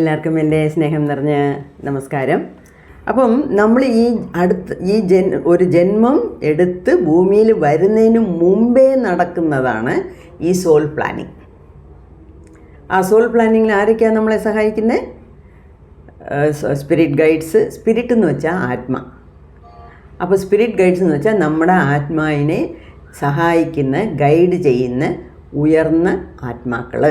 എല്ലാവർക്കും എന്റെ സ്നേഹം നിറഞ്ഞ നമസ്കാരം. അപ്പം നമ്മൾ ഈ അടുത്ത് ഈ ജൻ ഒരു ജന്മം എടുത്ത് ഭൂമിയിൽ വരുന്നതിന് മുമ്പേ നടക്കുന്നതാണ് ഈ സോൾ പ്ലാനിങ് ആ സോൾ പ്ലാനിങ്ങിൽ ആരൊക്കെയാണ് നമ്മളെ സഹായിക്കുന്നത് സ്പിരിറ്റ് ഗൈഡ്സ് സ്പിരിറ്റ് എന്ന് വെച്ചാൽ ആത്മ. അപ്പോൾ സ്പിരിറ്റ് ഗൈഡ്സ് എന്ന് വെച്ചാൽ നമ്മുടെ ആത്മാവിനെ സഹായിക്കുന്ന ഗൈഡ് ചെയ്യുന്ന ഉയർന്ന ആത്മാക്കൾ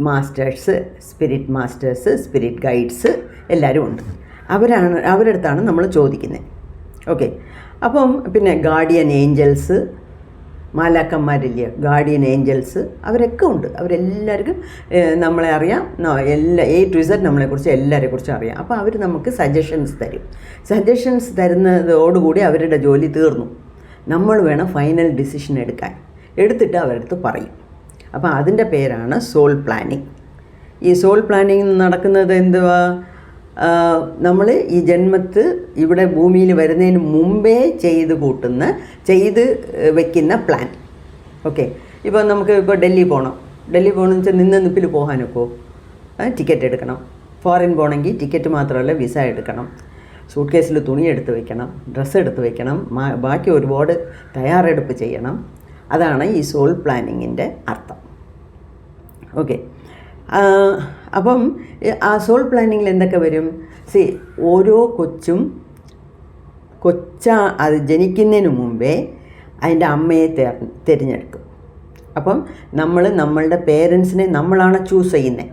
masters spirit masters spirit guides എല്ലാവരും ഉണ്ട്. അവരാണ് അവരുടെ അടുത്താണ് നമ്മൾ ചോദിക്കുന്നത്. ഓക്കെ. അപ്പം പിന്നെ ഗാർഡിയൻ ഏഞ്ചൽസ് മാലാക്കന്മാരില്ലേ ഗാർഡിയൻ ഏഞ്ചൽസ് അവരൊക്കെ ഉണ്ട്. അവരെല്ലാവർക്കും നമ്മളെ അറിയാം. എല്ലാ എ ടു ഇസഡ് നമ്മളെക്കുറിച്ച് എല്ലാവരെ കുറിച്ചും അറിയാം. അപ്പോൾ അവർ നമുക്ക് സജഷൻസ് തരും. സജഷൻസ് തരുന്നതോടുകൂടി അവരുടെ ജോലി തീർന്നു. നമ്മൾ വേണം ഫൈനൽ ഡിസിഷൻ എടുക്കാൻ. എടുത്തിട്ട് അവരടുത്ത് പറയും. അപ്പോൾ അതിന്റെ പേരാണ് സോൾ പ്ലാനിങ്. ഈ സോൾ പ്ലാനിങ് നടക്കുന്നത് എന്തുവാ? നമ്മൾ ഈ ജന്മത്ത് ഇവിടെ ഭൂമിയിൽ വരുന്നതിന് മുമ്പേ ചെയ്ത് കൂട്ടുന്ന ചെയ്ത് വെക്കുന്ന പ്ലാൻ. ഓക്കെ. ഇപ്പോൾ നമുക്ക് ഇപ്പോൾ ഡൽഹി പോകണം ഡൽഹി പോകണമെന്ന് വെച്ചാൽ നിന്ന് നിപ്പിൽ പോകാനൊക്കെ? ടിക്കറ്റ് എടുക്കണം. ഫോറിൻ പോകണമെങ്കിൽ ടിക്കറ്റ് മാത്രമല്ല വിസ എടുക്കണം. സൂട്ട് കേസിൽ തുണി എടുത്ത് വെക്കണം. ഡ്രസ്സ് എടുത്ത് വെക്കണം. മാ- ബാക്കി ഒരുപാട് തയ്യാറെടുപ്പ് ചെയ്യണം. അതാണ് ഈ സോൾ പ്ലാനിങ്ങിന്റെ അർത്ഥം. ഓക്കെ അപ്പം ആ സോൾ പ്ലാനിങ്ങിൽ എന്തൊക്കെ വരും? സി ഓരോ കൊച്ചും കൊച്ച അത് ജനിക്കുന്നതിന് മുമ്പേ അതിന്റെ അമ്മയെ തെര തിരഞ്ഞെടുക്കും. അപ്പം നമ്മൾ നമ്മളുടെ പേരൻസിനെ നമ്മളാണ് ചൂസ് ചെയ്യുന്നത്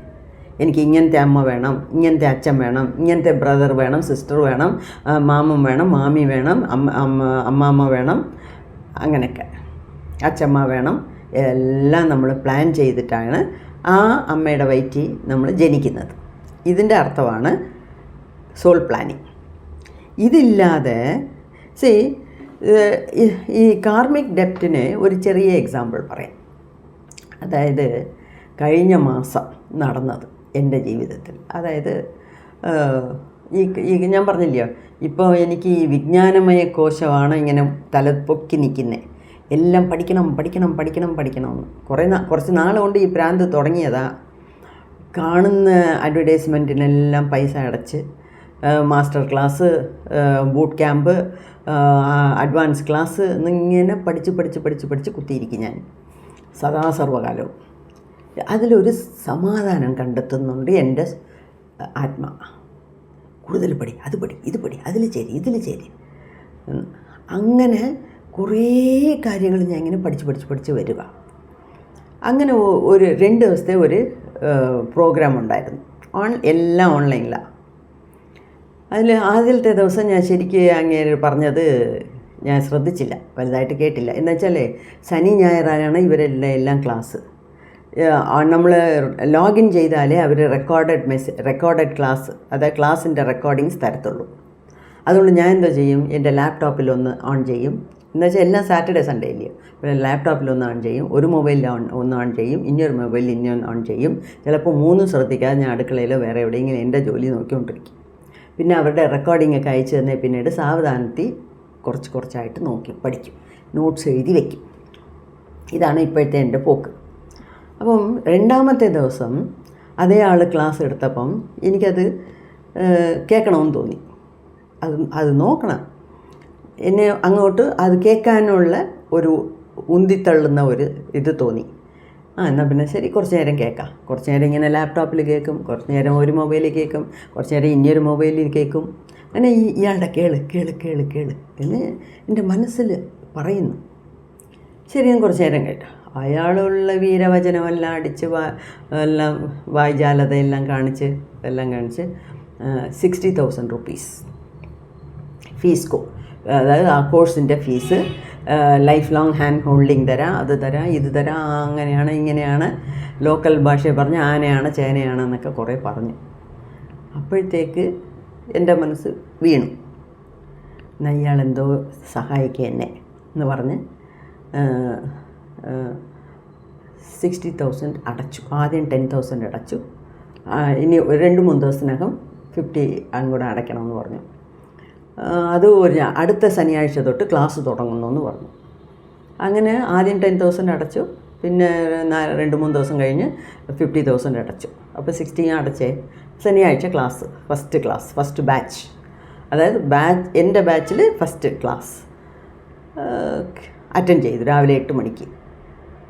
എനിക്ക് ഇങ്ങനത്തെ അമ്മ വേണം ഇങ്ങനത്തെ അച്ഛൻ വേണം ഇങ്ങനത്തെ ബ്രദർ വേണം സിസ്റ്റർ വേണം മാമൻ വേണം മാമി വേണം അമ്മ അമ്മാമ്മ വേണം അങ്ങനെയൊക്കെ. അച്ഛമ്മ വേണം എല്ലാം നമ്മൾ പ്ലാൻ ചെയ്തിട്ടാണ് ആ അമ്മയുടെ വയറ്റിൽ നമ്മൾ ജനിക്കുന്നത്. ഇതിന്റെ അർത്ഥമാണ് സോൾ പ്ലാനിങ് ഇതില്ലാതെ സി ഈ കാർമിക് ഡെപ്റ്റിന് ഒരു ചെറിയ എക്സാമ്പിൾ പറയാം. അതായത് കഴിഞ്ഞ മാസം നടന്നത് എന്റെ ജീവിതത്തിൽ. അതായത് ഈ ഞാൻ പറഞ്ഞില്ലയോ ഇപ്പോൾ എനിക്ക് ഈ വിജ്ഞാനമയ കോശമാണ് ഇങ്ങനെ തലപ്പൊക്കി നിൽക്കുന്നത് എല്ലാം പഠിക്കണം പഠിക്കണം പഠിക്കണം പഠിക്കണമെന്ന് കുറേ കുറച്ച് നാളുകൊണ്ട് ഈ പ്രാന്ത് തുടങ്ങിയതാ. കാണുന്ന അഡ്വർടൈസ്മെന്റിനെല്ലാം പൈസ അടച്ച് master class boot camp advance class എന്നിങ്ങനെ പഠിച്ച് പഠിച്ച് പഠിച്ച് പഠിച്ച് കുത്തിയിരിക്കും ഞാൻ. സദാ സർവകാലവും അതിലൊരു സമാധാനം കണ്ടെത്തുന്നുണ്ട് എന്റെ ആത്മാ. കൂടുതൽ പടി അത് പടി ഇത് പടി അതിൽ ചേരി ഇതിൽ ചേരി. അങ്ങനെ കുറേ കാര്യങ്ങൾ ഞാൻ ഇങ്ങനെ പഠിച്ച് പഠിച്ച് പഠിച്ച് വരിക. അങ്ങനെ ഒരു രണ്ട് ദിവസത്തെ ഒരു പ്രോഗ്രാം ഉണ്ടായിരുന്നു. ഓൺ എല്ലാം ഓൺലൈനിലാണ് അതിൽ ആദ്യത്തെ ദിവസം ഞാൻ ശരിക്ക് അങ്ങേര് പറഞ്ഞത് ഞാൻ ശ്രദ്ധിച്ചില്ല വലുതായിട്ട് കേട്ടില്ല. എന്ന് വെച്ചാൽ ശനി ഞായറാണ് ഇവരെല്ലാം എല്ലാം ക്ലാസ് നമ്മൾ ലോഗിൻ ചെയ്താലേ അവർ റെക്കോർഡഡ് മെസ്സേജ് റെക്കോർഡഡ് ക്ലാസ് അതായത് ക്ലാസ്സിന്റെ റെക്കോർഡിങ്സ് തരത്തുള്ളൂ. അതുകൊണ്ട് ഞാൻ എന്തോ ചെയ്യും? എന്റെ ലാപ്ടോപ്പിൽ ഒന്ന് ഓൺ ചെയ്യും. എന്ന് വെച്ചാൽ എല്ലാം സാറ്റർഡേ സൺഡേ ഇല്ല? പിന്നെ ലാപ്ടോപ്പിൽ ഒന്ന് ഓൺ ചെയ്യും ഒരു മൊബൈലിൽ ഓൺ ഒന്ന് ഓൺ ചെയ്യും ഇനിയൊരു മൊബൈലിൽ ഇനിയൊന്ന് ഓൺ ചെയ്യും. ചിലപ്പോൾ മൂന്നും ശ്രദ്ധിക്കാതെ ഞാൻ അടുക്കളയിലോ വേറെ എവിടെയെങ്കിലും എന്റെ ജോലി നോക്കിക്കൊണ്ടിരിക്കും. പിന്നെ അവരുടെ റെക്കോർഡിംഗ് ഒക്കെ അയച്ചു തന്നെ പിന്നീട് സാവധാനത്തിൽ കുറച്ച് കുറച്ചായിട്ട് നോക്കി പഠിക്കും നോട്ട്സ് എഴുതി വയ്ക്കും ഇതാണ് ഇപ്പോഴത്തെ എന്റെ പോക്ക്. അപ്പം രണ്ടാമത്തെ ദിവസം അതേ ആൾ ക്ലാസ് എടുത്തപ്പം എനിക്കത് കേൾക്കണമെന്ന് തോന്നി. അത് അത് നോക്കണം. എന്നെ അങ്ങോട്ട് അത് കേൾക്കാനുള്ള ഒരു ഉന്തിത്തള്ളുന്ന ഒരു ഇത് തോന്നി. ആ എന്നാൽ പിന്നെ ശരി കുറച്ച് നേരം കേൾക്കാം. കുറച്ച് നേരം ഇങ്ങനെ ലാപ്ടോപ്പിൽ കേൾക്കും കുറച്ച് നേരം ഒരു മൊബൈലിൽ കേൾക്കും കുറച്ച് നേരം ഇനിയൊരു മൊബൈലിൽ കേൾക്കും. അങ്ങനെ ഈ ഇയാളുടെ കേൾ കേൾ കേൾ കേൾ എന്ന് എന്റെ മനസ്സിൽ പറയുന്നു. ശരി ഞാൻ കുറച്ച് നേരം കേട്ടോ. അയാളുള്ള വീരവചനമെല്ലാം അടിച്ച് വാ എല്ലാം വായ്ജാലതയെല്ലാം കാണിച്ച് എല്ലാം കാണിച്ച് സിക്സ്റ്റി തൗസൻഡ് റുപ്പീസ് ഫീസ് കോ. അതായത് ആ കോഴ്സിന്റെ fees life long hand holding തരാം അത് തരാം ഇത് തരാം അങ്ങനെയാണ് ഇങ്ങനെയാണ് ലോക്കൽ ഭാഷയിൽ പറഞ്ഞ് ആനയാണ് ചേനയാണ് എന്നൊക്കെ കുറേ പറഞ്ഞു. അപ്പോഴത്തേക്ക് എന്റെ മനസ്സ് വീണു. എന്നാൽ എന്തോ സഹായിക്കുക എന്നെ എന്ന് പറഞ്ഞ് സിക്സ്റ്റി തൗസൻഡ് അടച്ചു. ആദ്യം ടെൻ തൗസൻഡ് അടച്ചു. ഇനി രണ്ട് മൂന്ന് ദിവസത്തിനകം ഫിഫ്റ്റി അങ്ങോട്ട് അടയ്ക്കണമെന്ന് പറഞ്ഞു. അത് ഒരു അടുത്ത ശനിയാഴ്ച തൊട്ട് ക്ലാസ് തുടങ്ങുന്നു എന്ന് പറഞ്ഞു. അങ്ങനെ ആദ്യം ടെൻ തൗസൻഡ് അടച്ചു പിന്നെ രണ്ട് മൂന്ന് ദിവസം കഴിഞ്ഞ് ഫിഫ്റ്റി തൗസൻഡ് അടച്ചു. അപ്പോൾ സിക്സ്റ്റി അടച്ചേ. ശനിയാഴ്ച class first class first batch അതായത് ബാച്ച് എന്റെ ബാച്ചിൽ ഫസ്റ്റ് ക്ലാസ് അറ്റൻഡ് ചെയ്തു രാവിലെ എട്ട് മണിക്ക്.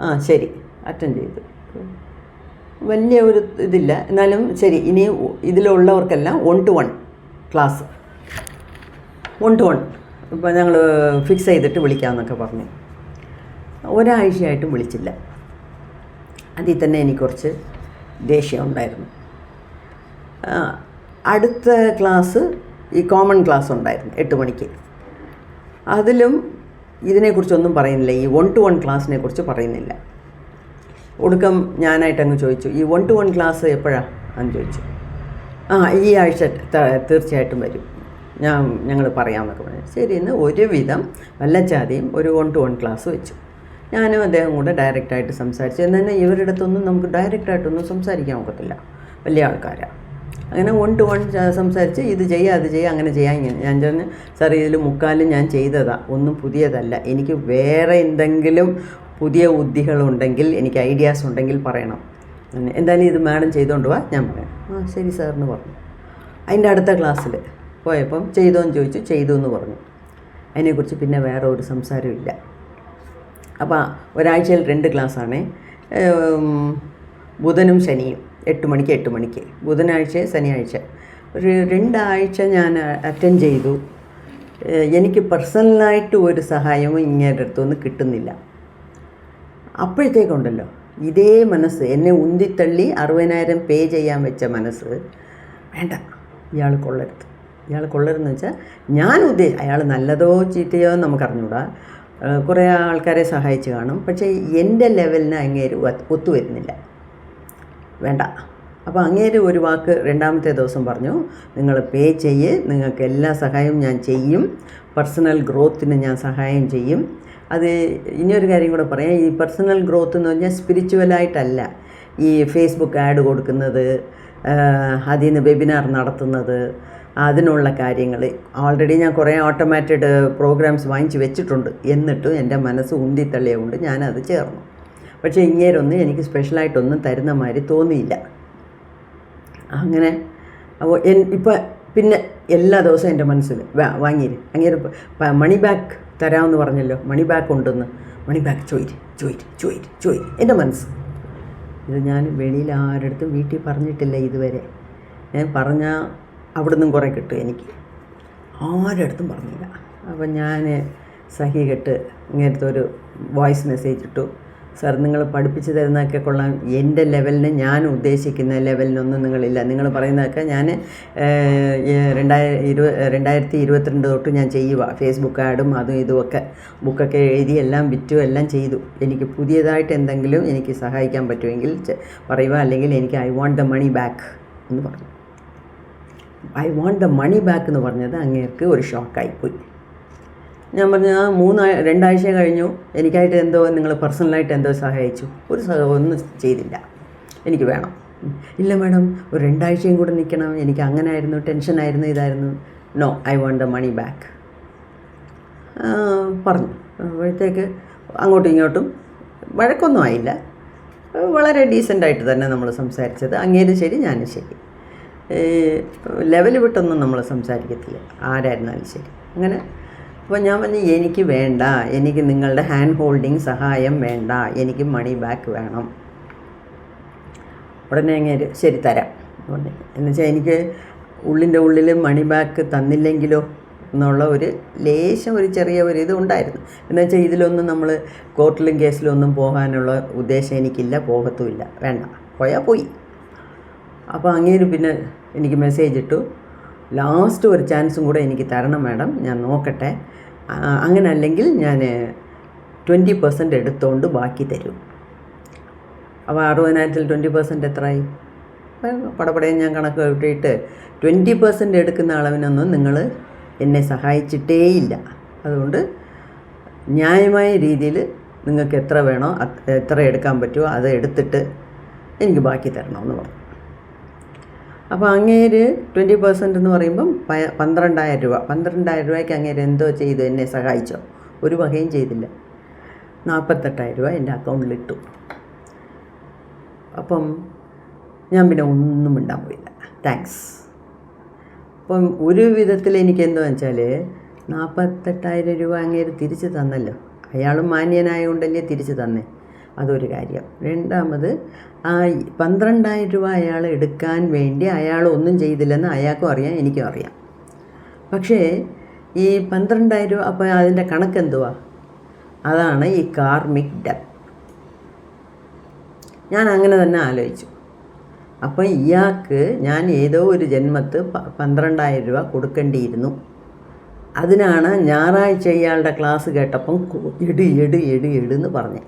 ആ ശരി. അറ്റൻഡ് ചെയ്തു. വലിയ ഒരു ഇതില്ല. എന്നാലും ശരി ഇനി ഇതിലുള്ളവർക്കെല്ലാം one two one class one two one ഇപ്പം ഞങ്ങൾ ഫിക്സ് ചെയ്തിട്ട് വിളിക്കാമെന്നൊക്കെ പറഞ്ഞു. ഒരാഴ്ചയായിട്ടും വിളിച്ചില്ല. അതിൽ തന്നെ എനിക്ക് കുറച്ച് ദേഷ്യം ഉണ്ടായിരുന്നു. അടുത്ത ക്ലാസ് ഈ കോമൺ ക്ലാസ് ഉണ്ടായിരുന്നു എട്ട് മണിക്ക്. അതിലും ഇതിനെക്കുറിച്ചൊന്നും പറയുന്നില്ല. ഈ വൺ ടു വൺ ക്ലാസ്സിനെ കുറിച്ച് പറയുന്നില്ല. ഒടുക്കം ഞാനായിട്ട് അങ്ങ് ചോദിച്ചു ഈ വൺ ടു വൺ ക്ലാസ് എപ്പോഴാണ് എന്ന് ചോദിച്ചു. ആ ഈ ആഴ്ച തീർച്ചയായിട്ടും വരും. ഞാൻ ഞങ്ങൾ പറയാമെന്നൊക്കെ പറഞ്ഞു ശരി എന്ന് ഒരുവിധം വല്ലച്ചാതിയും ഒരു വൺ ടു വൺ ക്ലാസ് വെച്ചു. ഞാനും അദ്ദേഹം കൂടെ ഡയറക്റ്റായിട്ട് സംസാരിച്ചു. എന്നാൽ തന്നെ ഇവരുടെ അടുത്തൊന്നും നമുക്ക് ഡയറക്റ്റായിട്ടൊന്നും സംസാരിക്കാൻ ഒക്കത്തില്ല. വലിയ ആൾക്കാരാണ് അങ്ങനെ വൺ ടു വൺ സംസാരിച്ച് ഇത് ചെയ്യുക അത് ചെയ്യുക അങ്ങനെ ചെയ്യാം ഇങ്ങനെ. ഞാൻ പറഞ്ഞു സാർ ഇതിൽ മുക്കാലും ഞാൻ ചെയ്തതാണ് ഒന്നും പുതിയതല്ല. എനിക്ക് വേറെ എന്തെങ്കിലും പുതിയ ബുദ്ധികളുണ്ടെങ്കിൽ എനിക്ക് ഐഡിയാസ് ഉണ്ടെങ്കിൽ പറയണം. എന്തായാലും ഇത് മാഡം ചെയ്തുകൊണ്ട് വാ ഞാൻ പറയാം. ആ ശരി സാറിന് എന്ന് പറഞ്ഞു. അതിന്റെ അടുത്ത ക്ലാസ്സിൽ പോയപ്പം ചെയ്തോന്ന് ചോദിച്ചു ചെയ്തു എന്ന് പറഞ്ഞു. അതിനെക്കുറിച്ച് പിന്നെ വേറെ ഒരു സംസാരമില്ല അപ്പോൾ ഒരാഴ്ചയിൽ രണ്ട് ക്ലാസ്സാണ്. ബുധനും ശനിയും. എട്ട് മണിക്ക് എട്ട് മണിക്ക്. ബുധനാഴ്ച ശനിയാഴ്ച. ഒരു രണ്ടാഴ്ച ഞാൻ അറ്റൻഡ് ചെയ്തു. എനിക്ക് പേഴ്സണലായിട്ട് ഒരു സഹായവും ഇങ്ങേരുടെ അടുത്തൊന്നും കിട്ടുന്നില്ല. അപ്പോഴത്തേക്കുണ്ടല്ലോ ഇതേ മനസ്സ് എന്നെ ഉന്തിത്തള്ളി അറുപതിനായിരം പേ ചെയ്യാൻ വെച്ച മനസ്സ്. വേണ്ട ഇയാൾ കൊള്ളരുത്. ഇയാൾ കൊള്ളരുതെന്ന് വെച്ചാൽ ഞാൻ ഉദ്ദേശം അയാൾ നല്ലതോ ചീത്തയോ എന്ന് നമുക്കറിഞ്ഞൂടാ കുറേ ആൾക്കാരെ സഹായിച്ച് കാണും. പക്ഷേ എന്റെ ലെവലിന് അങ്ങേര് ഒത്ത് ഒത്തുവരുന്നില്ല വേണ്ട. അപ്പോൾ അങ്ങേര് ഒരു വാക്ക് രണ്ടാമത്തെ ദിവസം പറഞ്ഞു നിങ്ങൾ പേ ചെയ്യ് നിങ്ങൾക്ക് എല്ലാ സഹായവും ഞാൻ ചെയ്യും. പേഴ്സണൽ ഗ്രോത്തിന് ഞാൻ സഹായം ചെയ്യും. അത് ഇനിയൊരു കാര്യം കൂടെ പറയാം. ഈ പേഴ്സണൽ ഗ്രോത്ത് എന്ന് പറഞ്ഞാൽ സ്പിരിച്വലായിട്ടല്ല ഈ ഫേസ്ബുക്ക് ആഡ് കൊടുക്കുന്നത് അതിൽ നിന്ന് വെബിനാർ നടത്തുന്നത് അതിനുള്ള കാര്യങ്ങൾ ഓൾറെഡി ഞാൻ കുറേ ഓട്ടോമാറ്റഡ് പ്രോഗ്രാംസ് വാങ്ങിച്ച് വെച്ചിട്ടുണ്ട്. എന്നിട്ടും എന്റെ മനസ്സ് ഉന്തിത്തള്ളിയതുകൊണ്ട് ഞാനത് ചേർന്നു. പക്ഷേ ഇങ്ങേരൊന്നും എനിക്ക് സ്പെഷ്യലായിട്ടൊന്നും തരുന്ന മാതിരി തോന്നിയില്ല. അങ്ങനെ അപ്പോൾ എൻ ഇപ്പം പിന്നെ എല്ലാ ദിവസവും എന്റെ മനസ്സിൽ വാങ്ങിയിര്. അങ്ങേര് മണി ബാക്ക് തരാമെന്ന് പറഞ്ഞല്ലോ. മണി ബാക്ക് ഉണ്ടെന്ന്. മണി ബാക്ക് ചോയിര് ചോയിര് ചോയിര് ചോയിര്. എന്റെ മനസ്സ്. ഇത് ഞാൻ വെളിയിൽ ആരടുത്തും വീട്ടിൽ പറഞ്ഞിട്ടില്ല ഇതുവരെ. ഞാൻ പറഞ്ഞാൽ അവിടെ നിന്നും കുറേ കിട്ടും എനിക്ക്. ആരടുത്തും പറഞ്ഞില്ല. അപ്പം ഞാൻ സഹി കെട്ട് ഇങ്ങനത്തെ ഒരു വോയിസ് മെസ്സേജ് ഇട്ടു. സാർ നിങ്ങൾ പഠിപ്പിച്ചു തരുന്നതൊക്കെ കൊള്ളാം. എന്റെ ലെവലിന് ഞാൻ ഉദ്ദേശിക്കുന്ന ലെവലിനൊന്നും നിങ്ങളില്ല. നിങ്ങൾ പറയുന്നതൊക്കെ ഞാൻ രണ്ടായിരത്തി ഇരുപ രണ്ടായിരത്തി ഇരുപത്തിരണ്ട് തൊട്ട് ഞാൻ ചെയ്യുക ഫേസ്ബുക്ക് ആഡും അതും ഇതുമൊക്കെ ബുക്കൊക്കെ എഴുതി എല്ലാം വിറ്റു എല്ലാം ചെയ്തു. എനിക്ക് പുതിയതായിട്ട് എന്തെങ്കിലും എനിക്ക് സഹായിക്കാൻ പറ്റുമെങ്കിൽ പറയുക അല്ലെങ്കിൽ എനിക്ക് I want the money back എന്ന് പറഞ്ഞു. I want the money back എന്ന് പറഞ്ഞത് അങ്ങേർക്ക് ഒരു ഷോക്കായിപ്പോയി ഞാൻ പറഞ്ഞു ആ മൂന്ന് രണ്ടാഴ്ച കഴിഞ്ഞു. എനിക്കായിട്ട് എന്തോ നിങ്ങൾ പേഴ്സണലായിട്ട് എന്തോ സഹായിച്ചു. ഒരു ഒന്നും ചെയ്തില്ല. എനിക്ക് വേണം. ഇല്ല മാഡം ഒരു രണ്ടാഴ്ചയും കൂടെ നിൽക്കണം. എനിക്ക് അങ്ങനെ ആയിരുന്നു ടെൻഷനായിരുന്നു ഇതായിരുന്നു. No I want the money back പറഞ്ഞു. അപ്പോഴത്തേക്ക് അങ്ങോട്ടും ഇങ്ങോട്ടും വഴക്കൊന്നും ആയില്ല. വളരെ ഡീസന്റായിട്ട് തന്നെ നമ്മൾ സംസാരിച്ചത്. അങ്ങേരും ശരി ഞാനും ശരി. ലെവൽ വിട്ടൊന്നും നമ്മൾ സംസാരിക്കത്തില്ല. ആരായിരുന്നാലും ശരി. അങ്ങനെ അപ്പോൾ ഞാൻ പറഞ്ഞു എനിക്ക് വേണ്ട. എനിക്ക് നിങ്ങളുടെ ഹാൻഡ് ഹോൾഡിങ് സഹായം വേണ്ട. എനിക്ക് മണി ബാക്ക് വേണം. ഉടനെ അങ്ങനെ ശരി തരാം. എന്ന് എന്നുവെച്ചാൽ എനിക്ക് ഉള്ളിന്റെ ഉള്ളിൽ മണി ബാക്ക് തന്നില്ലെങ്കിലോ എന്നുള്ള ഒരു ലേശം ഒരു ചെറിയ ഒരു ഇത് ഉണ്ടായിരുന്നു. എന്ന് വെച്ചാൽ ഇതിലൊന്നും നമ്മൾ കോർട്ടിലും കേസിലും ഒന്നും പോകാനുള്ള ഉദ്ദേശം എനിക്കില്ല പോകത്തുമില്ല. വേണ്ട. പോയാൽ പോയി. അപ്പോൾ അങ്ങേര് പിന്നെ എനിക്ക് മെസ്സേജ് ഇട്ടു. ലാസ്റ്റ് ഒരു ചാൻസും കൂടെ എനിക്ക് തരണം മാഡം ഞാൻ നോക്കട്ടെ. അങ്ങനെ അല്ലെങ്കിൽ ഞാൻ ട്വന്റി പെർസെന്റ് എടുത്തുകൊണ്ട് ബാക്കി തരും. അപ്പോൾ അറുപതിനായിരത്തിൽ ട്വന്റി പെർസെന്റ് എത്രയായി പടപടയും ഞാൻ കണക്ക് കൂട്ടിയിട്ട് ട്വന്റി പെർസെന്റ് എടുക്കുന്ന അളവിനൊന്നും നിങ്ങൾ എന്നെ സഹായിച്ചിട്ടേയില്ല. അതുകൊണ്ട് ന്യായമായ രീതിയിൽ നിങ്ങൾക്ക് എത്ര വേണോ എത്ര എടുക്കാൻ പറ്റുമോ അത് എടുത്തിട്ട് എനിക്ക് ബാക്കി തരണമെന്ന് പറഞ്ഞു. അപ്പോൾ അങ്ങേര് ട്വന്റി പെർസെന്റ് എന്ന് പറയുമ്പം പന്ത്രണ്ടായിരം രൂപ. പന്ത്രണ്ടായിരം രൂപയ്ക്ക് അങ്ങേര് എന്തോ ചെയ്തു എന്നെ സഹായിച്ചോ? ഒരു വകയും ചെയ്തില്ല. നാൽപ്പത്തെട്ടായിരം രൂപ എന്റെ അക്കൗണ്ടിലിട്ടു അപ്പം ഞാൻ പിന്നെ ഒന്നും മിണ്ടാൻ പോയില്ല. താങ്ക്സ് അപ്പം ഒരു വിധത്തിൽ എനിക്ക് എന്താ വെച്ചാൽ നാൽപ്പത്തെട്ടായിരം രൂപ അങ്ങേര് തിരിച്ച് തന്നല്ലോ. അയാളും മാന്യനായതുകൊണ്ടല്ലേ തിരിച്ച് തന്നേ? അതൊരു കാര്യം. രണ്ടാമത് ആ പന്ത്രണ്ടായിരം രൂപ അയാൾ എടുക്കാൻ വേണ്ടി അയാൾ ഒന്നും ചെയ്തില്ലെന്ന് അയാൾക്കും അറിയാം എനിക്കും അറിയാം. പക്ഷേ ഈ പന്ത്രണ്ടായിരം രൂപ അപ്പോൾ അതിന്റെ കണക്ക് എന്തുവാ? അതാണ് ഈ കാർമിക് ഡെപ്റ്റ് ഞാൻ അങ്ങനെ തന്നെ ആലോചിച്ചു. അപ്പം ഇയാൾക്ക് ഞാൻ ഏതോ ഒരു ജന്മത്ത് പന്ത്രണ്ടായിരം രൂപ കൊടുക്കേണ്ടിയിരുന്നു. അതിനാണ് ഞായറാഴ്ച ഇയാളുടെ ക്ലാസ് കേട്ടപ്പം എടു എടു എടു എട് എന്ന് പറഞ്ഞു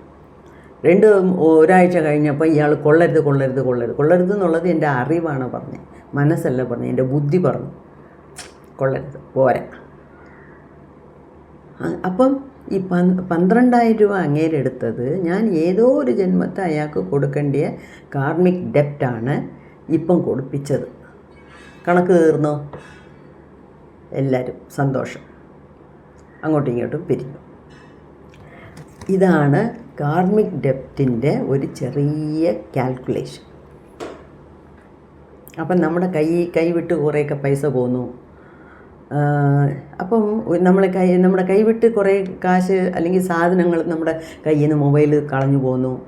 രണ്ട് ഒരാഴ്ച കഴിഞ്ഞപ്പോൾ ഇയാൾ കൊള്ളരുത് കൊള്ളരുത് കൊള്ളരുത്. കൊള്ളരുത് എന്നുള്ളത് എന്റെ അറിവാണ് പറഞ്ഞത് മനസ്സല്ല പറഞ്ഞു. എന്റെ ബുദ്ധി പറഞ്ഞു. കൊള്ളരുത്. പോരാ. അപ്പം ഈ പന് പന്ത്രണ്ടായിരം രൂപ അങ്ങേരെടുത്തത് ഞാൻ ഏതോ ഒരു ജന്മത്തെ അയാൾക്ക് കൊടുക്കേണ്ടിയ കാർമിക് ഡെപ്റ്റാണ് ഇപ്പം കൊടുപ്പിച്ചത്. കണക്ക് തീർന്നോ? എല്ലാവരും സന്തോഷം. അങ്ങോട്ടും ഇങ്ങോട്ടും പിരിഞ്ഞു. ഇതാണ് കാർമിക് ഡെപ്തിന്റെ ഒരു ചെറിയ കാൽക്കുലേഷൻ അപ്പം നമ്മുടെ കൈ കൈവിട്ട് കുറേയൊക്കെ പൈസ പോന്നു. അപ്പം നമ്മളെ കൈ നമ്മുടെ കൈവിട്ട് കുറേ കാശ് അല്ലെങ്കിൽ സാധനങ്ങൾ നമ്മുടെ കയ്യിൽ നിന്ന് മൊബൈൽ കളഞ്ഞു പോന്നു.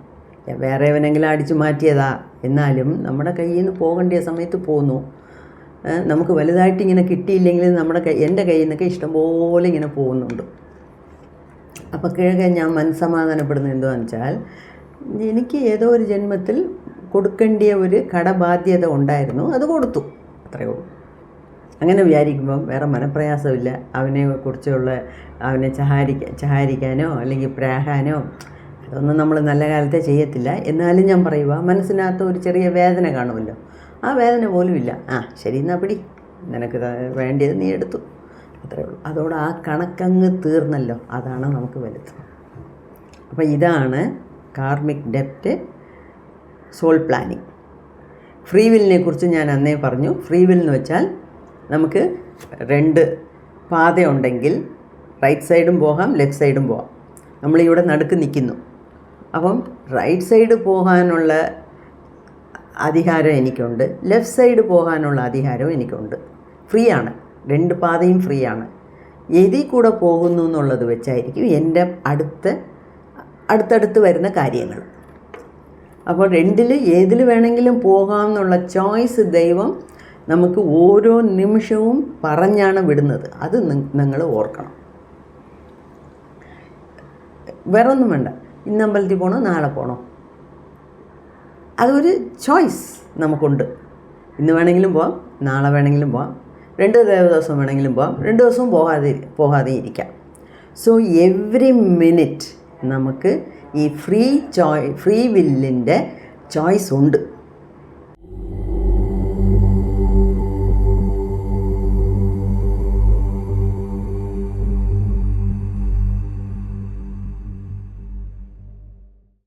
വേറെ എവനെങ്കിലും അടിച്ചു മാറ്റിയതാ. എന്നാലും നമ്മുടെ കയ്യിൽ നിന്ന് പോകേണ്ട സമയത്ത് പോന്നു. നമുക്ക് വലുതായിട്ട് ഇങ്ങനെ കിട്ടിയില്ലെങ്കിൽ നമ്മുടെ കൈ എന്റെ കയ്യിൽ നിന്നൊക്കെ ഇഷ്ടംപോലെ ഇങ്ങനെ പോകുന്നുണ്ട്. അപ്പോൾ കിഴക്കെ ഞാൻ മനസ്സമാധാനപ്പെടുന്നത് എന്തുവാണെന്ന് വെച്ചാൽ എനിക്ക് ഏതോ ഒരു ജന്മത്തിൽ കൊടുക്കേണ്ടിയ ഒരു കടബാധ്യത ഉണ്ടായിരുന്നു അത് കൊടുത്തു. അത്രയേ ഉള്ളൂ. അങ്ങനെ വിചാരിക്കുമ്പം വേറെ മനപ്രയാസമില്ല. അവനെ കുറിച്ചുള്ള അവനെ ചഹാരിക്കാൻ ചഹാരിക്കാനോ അല്ലെങ്കിൽ പ്രാഹാനോ അതൊന്നും നമ്മൾ നല്ല കാലത്തെ ചെയ്യത്തില്ല. എന്നാലും ഞാൻ പറയുക മനസ്സിനകത്ത് ഒരു ചെറിയ വേദന കാണുമല്ലോ. ആ വേദന പോലും ഇല്ല ആ ശരി എന്നാ പിടി. നിനക്ക് വേണ്ടിയത് നീ എടുത്തു. അത്രയേ ഉള്ളൂ. അതോടെ ആ കണക്കങ്ങ് തീർന്നല്ലോ. അതാണ് നമുക്ക് വലുത്. അപ്പോൾ ഇതാണ് കാർമിക് ഡെപ്റ്റ് സോൾ പ്ലാനിങ്. ഫ്രീ വില്ലിനെ കുറിച്ച് ഞാൻ അന്നേ പറഞ്ഞു. ഫ്രീ വിൽ എന്ന് വെച്ചാൽ നമുക്ക് രണ്ട് പാതയുണ്ടെങ്കിൽ റൈറ്റ് സൈഡും പോകാം ലെഫ്റ്റ് സൈഡും പോകാം. നമ്മളിവിടെ നടുക്ക് നിൽക്കുന്നു. അപ്പം റൈറ്റ് സൈഡ് പോകാനുള്ള അധികാരം എനിക്കുണ്ട് ലെഫ്റ്റ് സൈഡ് പോകാനുള്ള അധികാരവും എനിക്കുണ്ട്. ഫ്രീ ആണ്. രണ്ട് പാതയും ഫ്രീ ആണ് ഏതിൽ കൂടെ പോകുന്നു എന്നുള്ളത് വെച്ചായിരിക്കും എന്റെ അടുത്ത് അടുത്തടുത്ത് വരുന്ന കാര്യങ്ങൾ. അപ്പോൾ രണ്ടിൽ ഏതിൽ വേണമെങ്കിലും പോകാം എന്നുള്ള ചോയ്സ് ദൈവം നമുക്ക് ഓരോ നിമിഷവും പറഞ്ഞാണ് വിടുന്നത്. അത് നിങ്ങൾ ഓർക്കണം. വേറെ ഒന്നും വേണ്ട. ഇന്ന് അമ്പലത്തിൽ പോകണോ നാളെ പോകണോ അതൊരു ചോയ്സ് നമുക്കുണ്ട്. ഇന്ന് വേണമെങ്കിലും പോവാം നാളെ വേണമെങ്കിലും പോവാം. രണ്ട് ദിവസം വേണമെങ്കിലും പോകാം രണ്ട് ദിവസവും പോകാതെ പോകാതെ ഇരിക്കാം. സോ എവറി മിനിറ്റ് നമുക്ക് ഈ ഫ്രീ ചോയ് ഫ്രീ വില്ലിന്റെ ചോയ്സ് ഉണ്ട്.